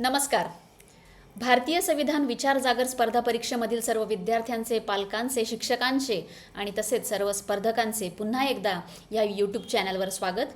नमस्कार. भारतीय संविधान विचार जागर स्पर्धा परीक्षेमधील सर्व विद्यार्थ्यांचे पालकांचे शिक्षकांचे आणि तसेच सर्व स्पर्धकांचे पुन्हा एकदा या यूट्यूब चॅनलवर स्वागत.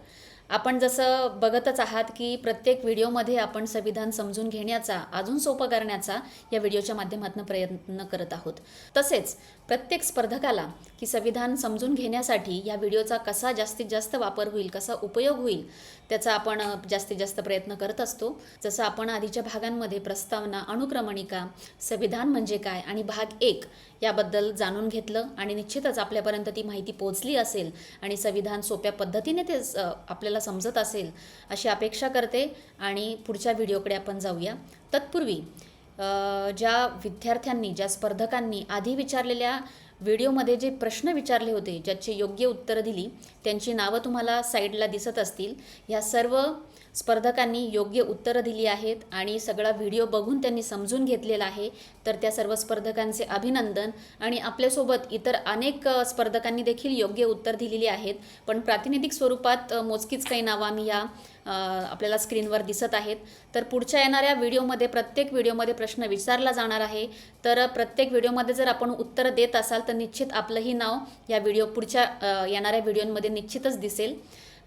आपण जसं बघतच आहात की प्रत्येक व्हिडिओमध्ये आपण संविधान समजून घेण्याचा अजून सोपं करण्याचा या व्हिडिओच्या माध्यमातून प्रयत्न करत आहोत. तसेच प्रत्येक स्पर्धकाला की संविधान समजून घेण्यासाठी या व्हिडिओचा कसा जास्तीत जास्त वापर होईल कसा उपयोग होईल त्याचा आपण जास्तीत जास्त प्रयत्न करत असतो. जसं आपण आधीच्या भागांमध्ये प्रस्तावना अनुक्रमणिका संविधान म्हणजे काय आणि भाग एक याबद्दल जाणून घेतलं आणि निश्चितच आपल्यापर्यंत ती माहिती पोचली असेल आणि संविधान सोप्या पद्धतीने ते आपल्याला समजत असेल अशी अपेक्षा करते आणि पुढच्या व्हिडिओकडे आपण जाऊया. तत्पूर्वी ज्या विद्यार्थ्यांनी ज्या स्पर्धकांनी आधी विचारलेल्या व्हिडिओमध्ये जे प्रश्न विचारले होते ज्याची योग्य उत्तरं दिली त्यांची नावं तुम्हाला साईडला दिसत असतील. ह्या सर्व स्पर्धकांनी योग्य उत्तरं दिली आहेत आणि सगळा व्हिडिओ बघून त्यांनी समजून घेतलेला आहे. तर त्या सर्व स्पर्धकांचे अभिनंदन आणि आपल्यासोबत इतर अनेक स्पर्धकांनी देखील योग्य उत्तर दिलेली आहेत. पण प्रातिनिधिक स्वरूपात मोजकीच काही नावं आम्ही या आपल्याला स्क्रीनवर दिसत आहेत. तर पुढच्या येणाऱ्या व्हिडिओमध्ये प्रत्येक व्हिडिओमध्ये प्रश्न विचारला जाणार आहे. तर प्रत्येक व्हिडिओमध्ये जर आपण उत्तरं देत असाल तर निश्चित आपलंही नाव या व्हिडिओ पुढच्या येणाऱ्या व्हिडिओमध्ये निश्चितच दिसेल.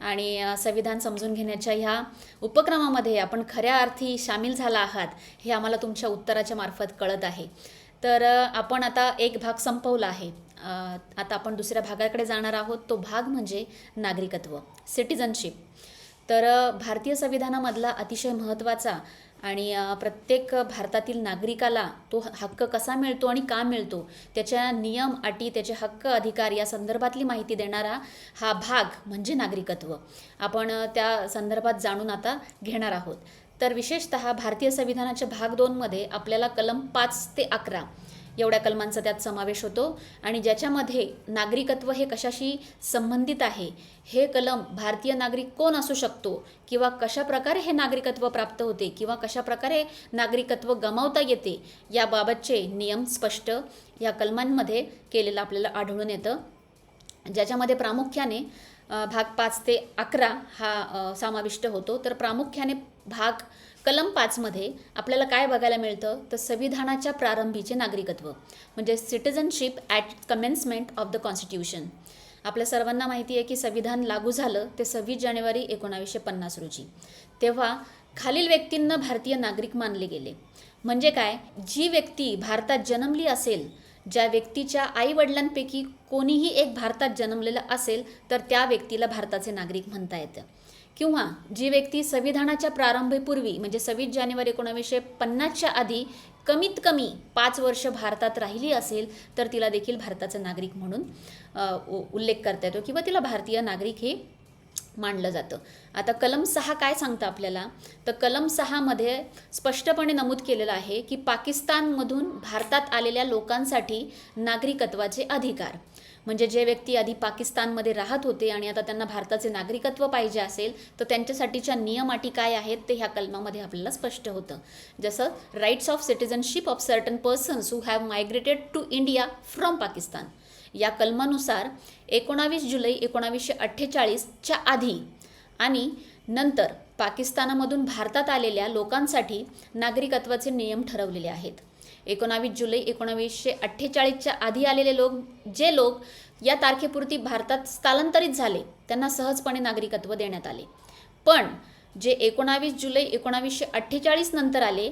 आणि संविधान समजून घेण्याच्या ह्या उपक्रमामध्ये आपण खऱ्या अर्थी सामील झाला आहात हे आम्हाला तुमच्या उत्तराच्या मार्फत कळत आहे. तर आपण आता एक भाग संपवला आहे. आता आपण दुसऱ्या भागाकडे जाणार आहोत. तो भाग म्हणजे नागरिकत्व सिटिझनशिप तर भारतीय संविधानामधला अतिशय महत्त्वाचा आणि प्रत्येक भारतातील नागरिकाला तो हक्क कसा मिळतो आणि का मिळतो त्याच्या नियम अटी त्याचे हक्क अधिकार या संदर्भातली माहिती देणारा हा भाग म्हणजे नागरिकत्व. आपण त्या संदर्भात जाणून आता घेणार आहोत. तर विशेषतः भारतीय संविधानाच्या भाग दोनमध्ये आपल्याला कलम पाच ते अकरा एवढ्या कलमांचा त्यात समावेश होतो. आणि ज्याच्यामध्ये नागरिकत्व हे कशाशी संबंधित आहे? हे कलम भारतीय नागरिक कोण असू शकतो? किंवा कशा प्रकारे हे नागरिकत्व प्राप्त होते? किंवा कशा प्रकारे नागरिकत्व गमावता येते? याबाबतचे नियम स्पष्ट या कलमांमध्ये केलेलं आपल्याला आढळून येतं. ज्याच्यामध्ये प्रामुख्याने भाग पाच ते अकरा हा समाविष्ट होतो. तर प्रामुख्याने भाग कलम पाचमध्ये आपल्याला काय बघायला मिळतं? तर संविधानाच्या प्रारंभीचे नागरिकत्व म्हणजे citizenship at commencement of the constitution आपल्या सर्वांना माहिती आहे की संविधान लागू झालं ते सव्वीस जानेवारी एकोणावीसशे पन्नास रोजी. तेव्हा खालील व्यक्तींना भारतीय नागरिक मानले गेले. म्हणजे काय? जी व्यक्ती भारतात जन्मली असेल ज्या व्यक्तीच्या आईवडिलांपैकी कोणीही एक भारतात जन्मलेला असेल तर त्या व्यक्तीला भारताचे नागरिक म्हणता येतं. किंवा जी व्यक्ती संविधानाच्या प्रारंभीपूर्वी म्हणजे सव्वीस जानेवारी एकोणावीसशे पन्नासच्या आधी कमीत कमी पाच वर्ष भारतात राहिली असेल तर तिला देखील भारताचं नागरिक म्हणून उ- उल्लेख करता येतो किंवा तिला भारतीय नागरिक हे मानलं जातं. आता कलम सहा काय सांगतं आपल्याला? तर कलम सहामध्ये स्पष्टपणे नमूद केलेलं आहे की पाकिस्तानमधून भारतात आलेल्या लोकांसाठी नागरिकत्वाचे अधिकार. म्हणजे जे व्यक्ती आधी पाकिस्तानमध्ये राहत होते आणि आता त्यांना भारताचे नागरिकत्व पाहिजे असेल तर त्यांच्यासाठीच्या नियम अटी काय आहेत ते ह्या कलमामध्ये आपल्याला स्पष्ट होतं. जसं rights of citizenship of certain persons who have migrated to India from Pakistan या कलमानुसार एकोणावीस जुलै एकोणावीसशे अठ्ठेचाळीसच्या आधी आणि नंतर पाकिस्तानामधून भारतात आलेल्या लोकांसाठी नागरिकत्वाचे नियम ठरवलेले आहेत. एकोणावीस जुलै एकोणावीसशे अठ्ठेचाळीसच्या आधी आलेले लोक जे लोक या तारखेपुरती भारतात स्थलांतरित झाले त्यांना सहजपणे नागरिकत्व देण्यात आले. पण जे एकोणावीस जुलै एकोणावीसशे अठ्ठेचाळीस नंतर आले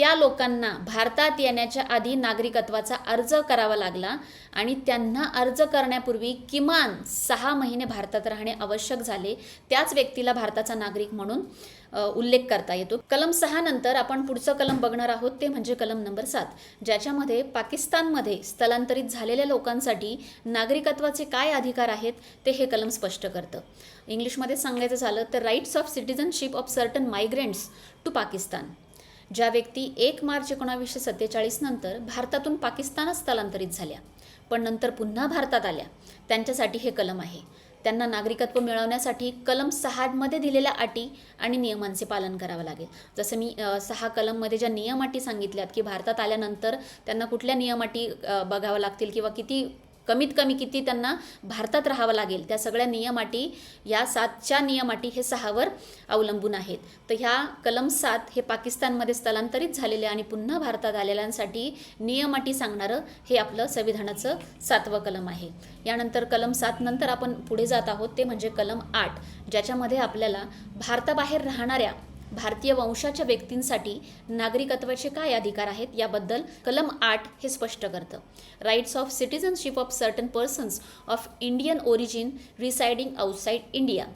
त्या लोकांना भारतात येण्याच्या आधी नागरिकत्वाचा अर्ज करावा लागला आणि त्यांना अर्ज करण्यापूर्वी किमान सहा महिने भारतात राहणे आवश्यक झाले त्याच व्यक्तीला भारताचा नागरिक म्हणून उल्लेख करता येतो. कलम सहा नंतर आपण पुढचं कलम बघणार आहोत ते म्हणजे कलम नंबर सात ज्याच्यामध्ये पाकिस्तानमध्ये स्थलांतरित झालेल्या लोकांसाठी नागरिकत्वाचे काय अधिकार आहेत ते हे कलम स्पष्ट करतं. इंग्लिशमध्ये सांगायचं झालं तर rights of citizenship of certain migrants to Pakistan ज्या व्यक्ती एक मार्च एकोणावीसशे सत्तेचाळीस नंतर भारतातून पाकिस्तानात स्थलांतरित झाल्या पण नंतर पुन्हा भारतात आल्या त्यांच्यासाठी हे कलम आहे. त्यांना नागरिकत्व मिळवण्यासाठी कलम सहामध्ये दिलेल्या अटी आणि नियमांचे पालन करावं लागेल. जसं मी सहा कलममध्ये ज्या नियम अटी सांगितल्यात की भारतात आल्यानंतर त्यांना कुठल्या नियम अटी बघाव्या लागतील किंवा किती कमीत कमी किती त्यांना भारतात राहावं लागेल त्या सगळ्या नियमाटी या सातच्या नियमाटी हे सहावर अवलंबून आहेत. तर ह्या कलम सात हे पाकिस्तानमध्ये स्थलांतरित झालेले आणि पुन्हा भारतात आलेल्यांसाठी नियमाटी सांगणारं हे आपलं संविधानाचं सातवं कलम आहे. यानंतर कलम सात नंतर आपण पुढे जात आहोत ते म्हणजे कलम आठ ज्याच्यामध्ये आपल्याला भारताबाहेर राहणाऱ्या भारतीय वंशाच्या व्यक्तींसाठी नागरिकत्वाचे काय अधिकार आहेत याबद्दल कलम आठ हे स्पष्ट करतं. Rights of citizenship of certain persons of Indian origin residing outside India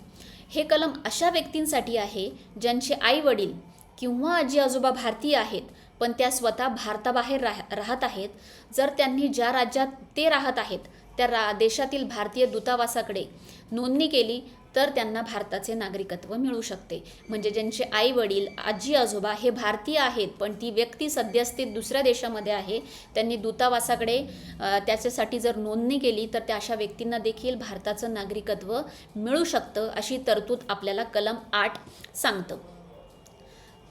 हे कलम अशा व्यक्तींसाठी आहे ज्यांचे आई वडील किंवा आजी आजोबा भारतीय आहेत पण त्या स्वतः भारताबाहेर राह राहत आहेत. जर त्यांनी ज्या राज्यात ते राहत आहेत त्या रा देशातील भारतीय दूतावासाकडे नोंदणी केली तर त्यांना भारताचे नागरिकत्व मिळू शकते. म्हणजे ज्यांचे आई वडील आजी आजोबा हे भारतीय आहेत पण ती व्यक्ती सद्यस्थित दुसऱ्या देशामध्ये आहे त्यांनी दूतावासाकडे त्याच्यासाठी जर नोंदणी केली तर त्या अशा व्यक्तींना देखील भारताचं नागरिकत्व मिळू शकतं अशी तरतूद आपल्याला कलम आठ सांगतं.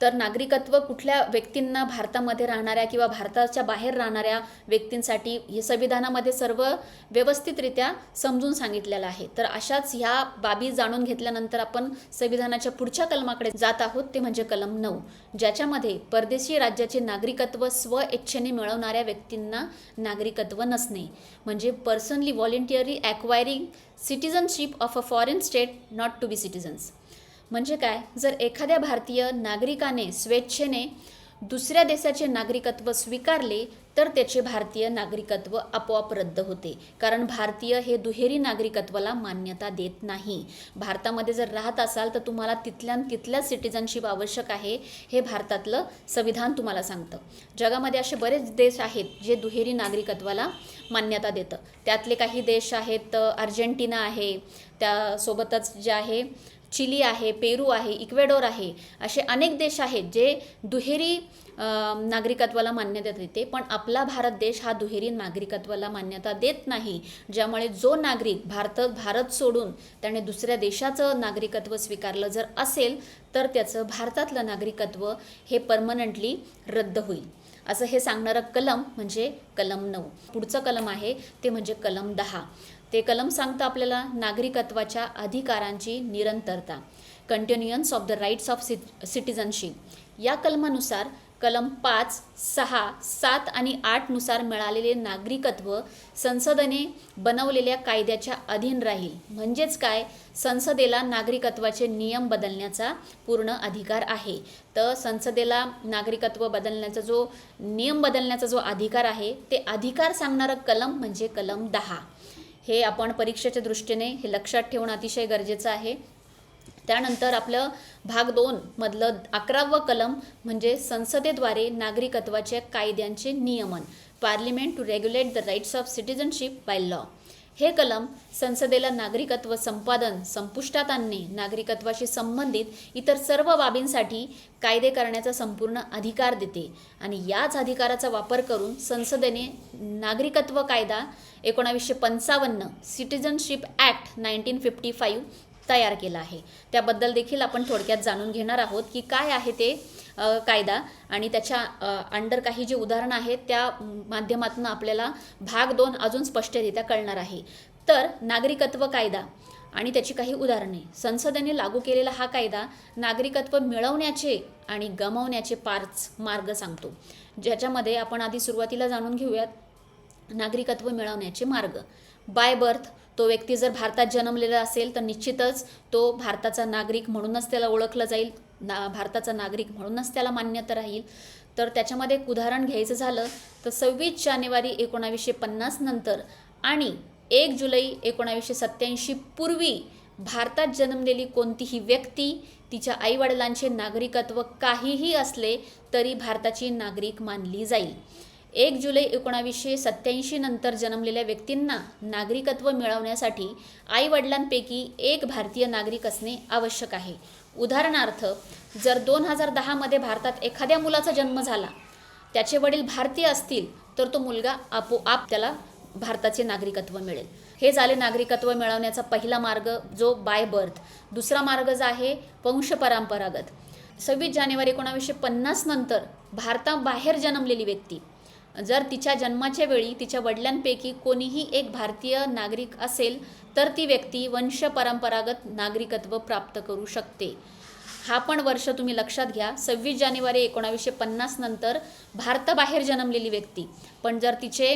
तर नागरिकत्व कुठल्या व्यक्तींना भारतामध्ये राहणाऱ्या किंवा भारताच्या बाहेर राहणाऱ्या व्यक्तींसाठी हे संविधानामध्ये सर्व व्यवस्थितरित्या समजून सांगितलेलं आहे. तर अशाच ह्या बाबी जाणून घेतल्यानंतर आपण संविधानाच्या पुढच्या कलमाकडे जात आहोत. ते म्हणजे कलम नऊ ज्याच्यामध्ये परदेशी राज्याचे नागरिकत्व स्वइच्छेने मिळवणाऱ्या व्यक्तींना नागरिकत्व नसणे. म्हणजे personally voluntarily acquiring citizenship of a foreign state not to be citizens म्हणजे काय? जर एखाद्या भारतीय नागरिकाने स्वेच्छेने दुसऱ्या देशाचे नागरिकत्व स्वीकारले तर त्याचे भारतीय नागरिकत्व आपोआप रद्द होते. कारण भारतीय हे दुहेरी नागरिकत्वाला मान्यता देत नाही. भारतामध्ये जर राहत असाल तर तुम्हाला तिथल्या तिथल्या सिटिझनशिप आवश्यक आहे हे भारतातलं संविधान तुम्हाला सांगतं. जगामध्ये असे बरेच देश आहेत जे दुहेरी नागरिकत्वाला मान्यता देतं. त्यातले काही देश आहेत अर्जेंटिना आहे त्यासोबतच जे आहे चिली आहे पेरू आहे इक्वेडोर आहे असे अनेक देश आहेत जे दुहेरी नागरिकत्वाला मान्यता देते पण आपला भारत देश हा दुहेरी नागरिकत्वाला मान्यता देत नाही ज्यामुळे जो नागरिक भारत भारत सोडून त्याने दुसऱ्या देशाचं नागरिकत्व स्वीकारलं जर असेल तर त्याचं भारतातलं नागरिकत्व हे परमनंटली रद्द होईल. असं हे सांगणारं कलम म्हणजे कलम नऊ. पुढचं कलम आहे ते म्हणजे कलम दहा. ते कलम सांगतं आपल्याला नागरिकत्वाच्या अधिकारांची निरंतरता continuance of the rights of citizenship या कलमानुसार कलम पाच सहा सात आणि आठनुसार मिळालेले नागरिकत्व संसदेने बनवलेल्या कायद्याच्या अधीन राहील. म्हणजेच काय? संसदेला नागरिकत्वाचे नियम बदलण्याचा पूर्ण अधिकार आहे. तर संसदेला नागरिकत्व बदलण्याचा जो नियम बदलण्याचा जो अधिकार आहे ते अधिकार सांगणारं कलम म्हणजे कलम दहा. हे आपण परीक्षेच्या दृष्टीने हे लक्षात ठेवणं अतिशय गरजेचं आहे. त्यानंतर आपलं भाग दोन मधलं अकरावं कलम म्हणजे संसदेद्वारे नागरिकत्वाच्या कायद्यांचे नियमन parliament to regulate the rights of citizenship by law हे कलम संसदेला नागरिकत्व संपादन संपुष्टात आणणे नागरिकत्वाशी संबंधित इतर सर्व बाबींसाठी कायदे करण्याचा संपूर्ण अधिकार देते आणि याच अधिकाराचा वापर करून संसदेने नागरिकत्व कायदा एकोणावीसशे पंचावन्न citizenship act nineteen fifty five तयार केला आहे. त्याबद्दल देखील आपण थोडक्यात जाणून घेणार आहोत की काय आहे ते कायदा आणि त्याच्या अंडर काही जे उदाहरणं आहेत त्या माध्यमातून आपल्याला भाग दोन अजून स्पष्टरित्या कळणार आहे. तर नागरिकत्व कायदा आणि त्याची काही उदाहरणे. संसदेने लागू केलेला हा कायदा नागरिकत्व मिळवण्याचे आणि गमावण्याचे पाच मार्ग सांगतो. ज्याच्यामध्ये आपण आधी सुरुवातीला जाणून घेऊयात नागरिकत्व मिळवण्याचे मार्ग. बाय बर्थ तो व्यक्ती जर भारतात जन्मलेला असेल तर निश्चितच तो भारताचा नागरिक म्हणूनच त्याला ओळखलं जाईल. ना भारताचा नागरिक म्हणूनच त्याला मान्यता राहील. तर त्याच्यामध्ये एक उदाहरण घ्यायचं झालं तर सव्वीस जानेवारी एकोणावीसशे पन्नास नंतर आणि एक जुलै एकोणावीसशे सत्याऐंशी पूर्वी भारतात जन्मलेली कोणतीही व्यक्ती तिच्या आईवडिलांचे नागरिकत्व काहीही असले तरी भारताची नागरिक मानली जाईल. एक जुलै एकोणावीसशे सत्याऐंशी नंतर जन्मलेल्या व्यक्तींना नागरिकत्व मिळवण्यासाठी आईवडिलांपैकी एक भारतीय नागरिक असणे आवश्यक आहे. उदाहरणार्थ जर दोन हजार दहामध्ये भारतात एखाद्या मुलाचा जन्म झाला त्याचे वडील भारतीय असतील तर तो मुलगा आपोआप त्याला भारताचे नागरिकत्व मिळेल. हे झाले नागरिकत्व मिळवण्याचा पहिला मार्ग जो बाय बर्थ दुसरा मार्ग जो आहे वंशपरंपरागत सव्वीस जानेवारी एकोणावीसशे पन्नास नंतर भारताबाहेर जन्मलेली व्यक्ती जर तिच्या जन्माच्या वेळी तिच्या वडिलांपैकी कोणीही एक भारतीय नागरिक असेल तर ती व्यक्ती वंश परंपरागत नागरिकत्व प्राप्त करू शकते. हा पण वर्ष तुम्ही लक्षात घ्या सव्वीस जानेवारी एकोणावीसशे पन्नास नंतर भारताबाहेर जन्मलेली व्यक्ती. पण जर तिचे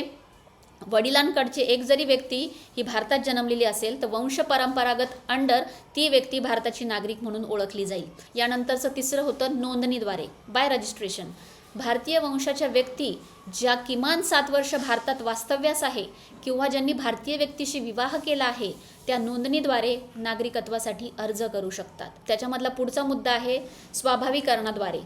वडिलांकडची एक जरी व्यक्ती ही भारतात जन्मलेली असेल तर वंश परंपरागत अंडर ती व्यक्ती भारताची नागरिक म्हणून ओळखली जाईल. यानंतरचं तिसरं होतं नोंदणीद्वारे बाय रजिस्ट्रेशन भारतीय वंशाच्या व्यक्ती ज्या किमान सात वर्ष भारतात वास्तव्यास आहे किंवा ज्यांनी भारतीय व्यक्तीशी विवाह केला आहे त्या नोंदणीद्वारे नागरिकत्वासाठी अर्ज करू शकतात. त्याच्यामधला पुढचा मुद्दा आहे स्वाभाविकरणाद्वारे.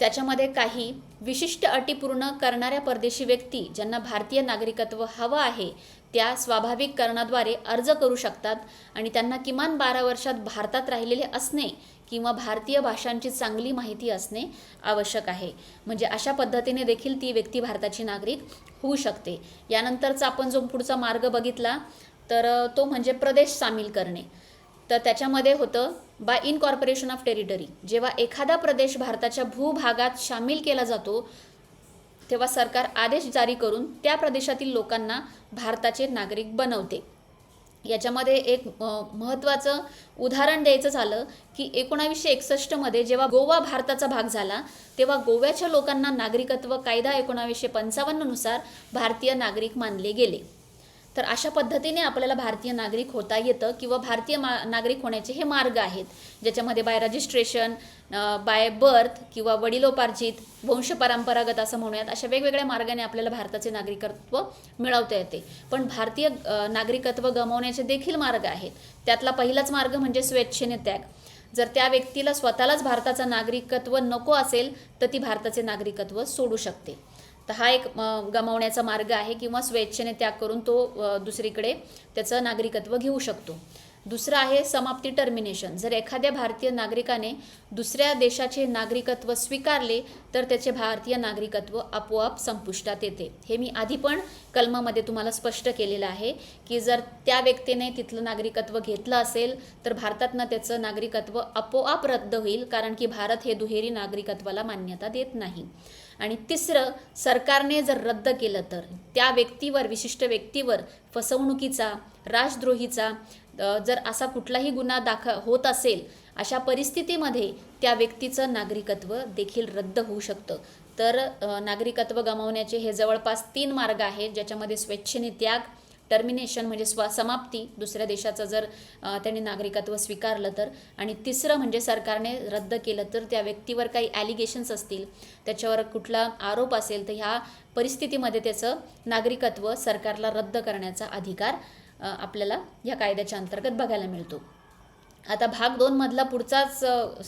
त्याच्यामध्ये काही विशिष्ट अटी पूर्ण करणाऱ्या परदेशी व्यक्ती ज्यांना भारतीय नागरिकत्व हवं आहे त्या स्वाभाविककरणाद्वारे अर्ज करू शकतात आणि त्यांना किमान बारा वर्षात भारतात राहिलेले असणे किंवा भारतीय भाषांची चांगली माहिती असणे आवश्यक आहे. म्हणजे अशा पद्धतीने देखील ती व्यक्ती भारताची नागरिक होऊ शकते. यानंतरचा आपण जो पुढचा मार्ग बघितला तर तो म्हणजे प्रदेश सामील करणे. तर त्याच्यामध्ये होतं बाय इनकॉर्पोरेशन ऑफ टेरिटरी जेव्हा एखादा प्रदेश भारताच्या भूभागात सामील केला जातो तेव्हा सरकार आदेश जारी करून त्या प्रदेशातील लोकांना भारताचे नागरिक बनवते. याच्यामध्ये एक महत्त्वाचं उदाहरण द्यायचं झालं की एकोणावीसशे एकसष्टमध्ये जेव्हा गोवा भारताचा भाग झाला तेव्हा गोव्याच्या लोकांना नागरिकत्व कायदा एकोणावीसशे पंचावन्ननुसार भारतीय नागरिक मानले गेले. तर अशा पद्धतीने आपल्याला भारतीय नागरिक होता येतं किंवा भारतीय मा नागरिक होण्याचे हे मार्ग आहेत. ज्याच्यामध्ये बाय रजिस्ट्रेशन बाय बर्थ किंवा वडिलोपार्जित वंश परंपरागत असं म्हणूयात अशा वेगवेगळ्या मार्गाने आपल्याला भारताचे नागरिकत्व मिळवता येते. पण भारतीय नागरिकत्व गमावण्याचे देखील मार्ग आहेत. त्यातला पहिलाच मार्ग म्हणजे स्वेच्छेने त्याग. जर त्या व्यक्तीला स्वतःलाच भारताचं नागरिकत्व नको असेल तर ती भारताचे नागरिकत्व सोडू शकते. तर हा एक गमावण्याचा मार्ग आहे किंवा स्वेच्छेने त्याग करून तो दुसरीकडे त्याचं नागरिकत्व घेऊ शकतो. दुसरं आहे समाप्ती टर्मिनेशन जर एखाद्या भारतीय नागरिकाने दुसऱ्या देशाचे नागरिकत्व स्वीकारले तर त्याचे भारतीय नागरिकत्व आपोआप संपुष्टात येते. हे मी आधी पण कलमामध्ये तुम्हाला स्पष्ट केलेलं आहे की जर त्या व्यक्तीने तिथलं नागरिकत्व घेतलं असेल तर भारतातनं त्याचं नागरिकत्व आपोआप रद्द होईल कारण की भारत हे दुहेरी नागरिकत्वाला मान्यता देत नाही. आणि तिसरं सरकारने जर रद्द केलं तर त्या व्यक्तीवर विशिष्ट व्यक्तीवर फसवणुकीचा राजद्रोहीचा जर असा कुठलाही गुन्हा दाखल होत असेल अशा परिस्थितीमध्ये त्या व्यक्तीचं नागरिकत्व देखील रद्द होऊ शकतं. तर नागरिकत्व गमावण्याचे हे जवळपास तीन मार्ग आहेत ज्याच्यामध्ये स्वेच्छेने त्याग टर्मिनेशन म्हणजे स्व समाप्ती दुसऱ्या देशाचं जर त्यांनी नागरिकत्व स्वीकारलं तर. आणि तिसरं म्हणजे सरकारने रद्द केलं तर त्या व्यक्तीवर काही ॲलिगेशन्स असतील त्याच्यावर कुठला आरोप असेल तर ह्या परिस्थितीमध्ये त्याचं नागरिकत्व सरकारला रद्द करण्याचा अधिकार आपल्याला या कायद्याच्या अंतर्गत बघायला मिळतो. आता भाग दोनमधला पुढचाच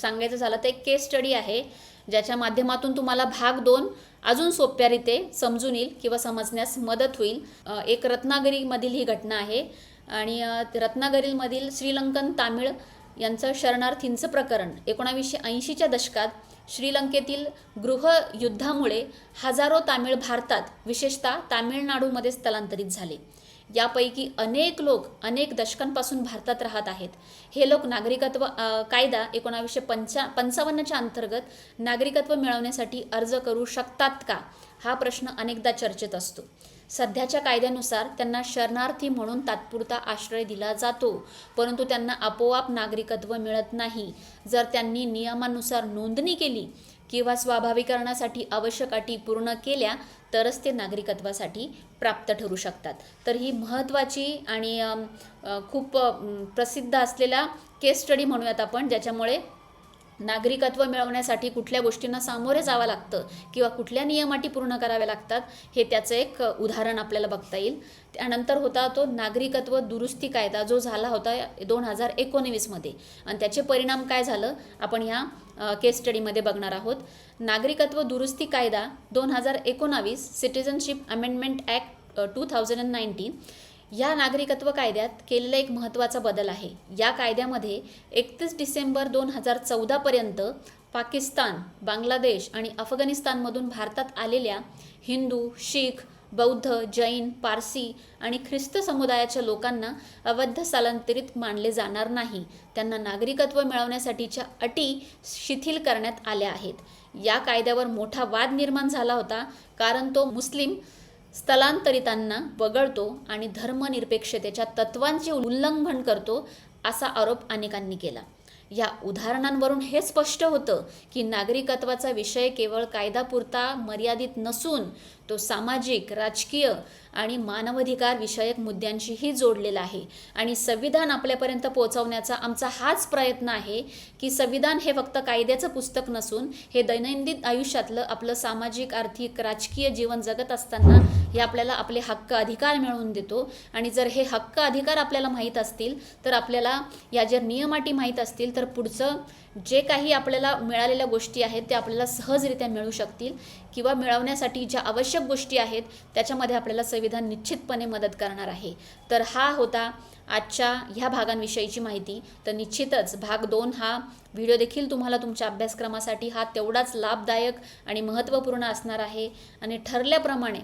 सांगायचं झालं तर एक केस स्टडी आहे ज्याच्या माध्यमातून तुम्हाला भाग दोन अजून सोप्यारीते समजून येईल किंवा समजण्यास मदत होईल. एक रत्नागिरीमधील ही घटना आहे आणि रत्नागिरीमधील श्रीलंकन तामिळ यांचं शरणार्थींचं प्रकरण एकोणावीसशे ऐंशीच्या दशकात श्रीलंकेतील गृहयुद्धामुळे हजारो तामिळ भारतात विशेषतः तामिळनाडूमध्ये स्थलांतरित झाले. यापैकी अनेक लोक अनेक दशकांपासून भारतात राहत आहेत. हे लोक नागरिकत्व कायदा एकोणावीसशे पंचा पंचावन्नच्या अंतर्गत नागरिकत्व मिळवण्यासाठी अर्ज करू शकतात का? हा प्रश्न अनेकदा चर्चेत असतो. सध्याच्या कायद्यानुसार त्यांना शरणार्थी म्हणून तात्पुरता आश्रय दिला जातो परंतु त्यांना आपोआप नागरिकत्व मिळत नाही. जर त्यांनी नियमानुसार नोंदणी केली किंवा स्वाभाविकरणासाठी आवश्यक अटी पूर्ण केल्या तरच ते नागरिकत्वासाठी प्राप्त ठरू शकतात. तर ही महत्त्वाची आणि खूप प्रसिद्ध असलेला केस स्टडी म्हणूयात आपण ज्याच्यामुळे नागरिकत्व मिळवण्यासाठी कुठल्या गोष्टींना सामोरे जावं लागतं किंवा कुठल्या नियमाटी पूर्ण कराव्या लागतात हे त्याचं एक उदाहरण आपल्याला बघता येईल. त्यानंतर होता तो नागरिकत्व दुरुस्ती कायदा जो झाला होता दोन हजार एकोणवीसमध्ये आणि त्याचे परिणाम काय झालं? आपण ह्या केस स्टडीमध्ये बघणार आहोत. नागरिकत्व दुरुस्ती कायदा दोन हजार एकोणावीस citizenship amendment act two thousand and nineteen या नागरिकत्व कायद्यात केलेला एक महत्त्वाचा बदल आहे. या कायद्यामध्ये एकतीस डिसेंबर दोन हजार चौदापर्यंत पाकिस्तान बांगलादेश आणि अफगाणिस्तानमधून भारतात आलेल्या हिंदू शीख बौद्ध जैन पारसी आणि ख्रिस्त समुदायाच्या लोकांना अवैध स्थलांतरित मानले जाणार नाही. त्यांना नागरिकत्व मिळवण्यासाठीच्या अटी शिथिल करण्यात आल्या आहेत. या कायद्यावर मोठा वाद निर्माण झाला होता कारण तो मुस्लिम स्थलांतरितांना वगळतो आणि धर्मनिरपेक्षतेच्या तत्वांचे उल्लंघन करतो असा आरोप अनेकांनी केला. या उदाहरणांवरून हे स्पष्ट होतं की नागरिकत्वाचा विषय केवळ कायदापुरता मर्यादित नसून तो सामाजिक राजकीय आणि मानवाधिकार विषयक मुद्द्यांशीही जोडलेला आहे. आणि संविधान आपल्यापर्यंत पोहोचवण्याचा आमचा हाच प्रयत्न आहे की संविधान हे फक्त कायद्याचं पुस्तक नसून हे दैनंदिन आयुष्यातलं आपलं सामाजिक आर्थिक राजकीय जीवन जगत असताना हे आपल्याला आपले हक्क अधिकार मिळवून देतो. आणि जर हे हक्क अधिकार आपल्याला माहीत असतील तर आपल्याला या जर नियमाटी माहीत असतील तर पुढचं जे काही आपल्याला मिळालेल्या गोष्टी आहेत त्या आपल्याला सहजरित्या मिळू शकतील किंवा मिळवण्यासाठी ज्या आवश्यक गोष्टी आहेत त्याच्यामध्ये आपल्याला संविधान निश्चितपणे मदत करणार आहे. तर हा होता आजच्या ह्या भागांविषयीची माहिती. तर निश्चितच भाग दोन हा व्हिडिओ देखील तुम्हाला तुमच्या अभ्यासक्रमासाठी हा तेवढाच लाभदायक आणि महत्त्वपूर्ण असणार आहे. आणि ठरल्याप्रमाणे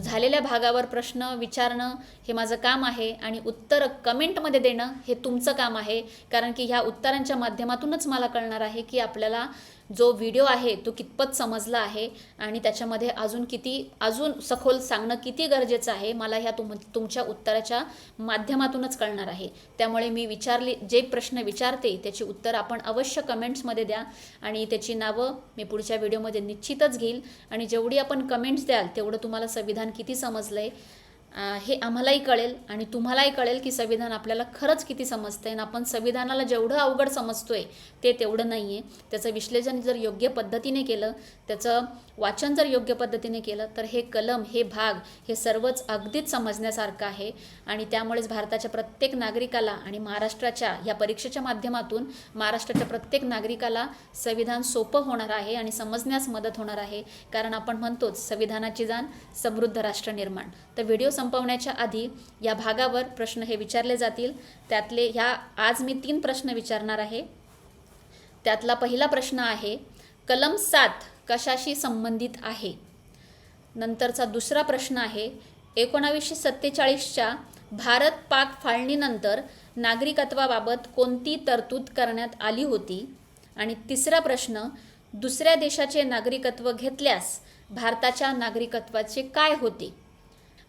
झालेल्या भागावर प्रश्न विचारणं हे माझं काम आहे आणि उत्तर कमेंटमध्ये देणं हे तुमचं काम आहे. कारण की ह्या उत्तरांच्या माध्यमातूनच मला कळणार आहे की आपल्याला जो व्हिडिओ आहे तो कितपत समजला आहे आणि त्याच्यामध्ये अजून किती अजून सखोल सांगणं किती गरजेचं आहे मला ह्या तुम तुमच्या उत्तराच्या माध्यमातूनच कळणार आहे. त्यामुळे मी विचारले जे प्रश्न विचारते त्याची उत्तर आपण अवश्य कमेंट्समध्ये द्या आणि त्याची नावं मी पुढच्या व्हिडिओमध्ये निश्चितच घेईल. आणि जेवढी आपण कमेंट्स द्याल तेवढं तुम्हाला संविधान किती समजलं आहे हे आम्हालाही कळेल आणि तुम्हालाही कळेल की संविधान आपल्याला खरंच किती समजतं आहे आणि आपण संविधानाला जेवढं अवघड समजतो आहे ते तेवढं नाही आहे त्याचं विश्लेषण जर योग्य पद्धतीने केलं त्याचं वाचन जर योग्य पद्धतीने केलं तर हे कलम हे भाग हे सर्वच अगदीच समजण्यासारखं आहे. आणि त्यामुळेच भारताच्या प्रत्येक नागरिकाला आणि महाराष्ट्राच्या या परीक्षेच्या माध्यमातून महाराष्ट्राच्या प्रत्येक नागरिकाला संविधान सोपं होणार आहे आणि समजण्यास मदत होणार आहे. कारण आपण म्हणतोच संविधानाची जाण समृद्ध राष्ट्र निर्माण. तर व्हिडिओ संपवण्याच्या आधी या भागावर प्रश्न हे विचारले जातील. त्यातले ह्या आज मी तीन प्रश्न विचारणार आहे. त्यातला पहिला प्रश्न आहे कलम सात कशाशी संबंधित आहे? नंतरचा दुसरा प्रश्न आहे एकोणावीसशे सत्तेचाळीसच्या भारत पाक फाळणीनंतर नागरिकत्वाबाबत कोणती तरतूद करण्यात आली होती? आणि तिसरा प्रश्न दुसऱ्या देशाचे नागरिकत्व घेतल्यास भारताच्या नागरिकत्वाचे काय होते?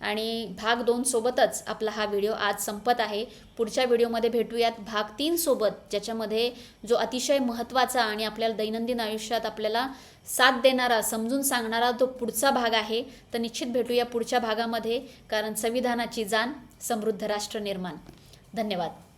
आणि भाग दोन सोबतच आपला हा व्हिडिओ आज संपत आहे. पुढच्या व्हिडिओमध्ये भेटूयात भाग तीन सोबत ज्याच्यामध्ये जो अतिशय महत्त्वाचा आणि आपल्याला दैनंदिन आयुष्यात आपल्याला साथ देणारा समजून सांगणारा तो पुढचा भाग आहे तर निश्चित भेटूया पुढच्या भागामध्ये कारण संविधानाची जाण समृद्ध राष्ट्र निर्माण. धन्यवाद.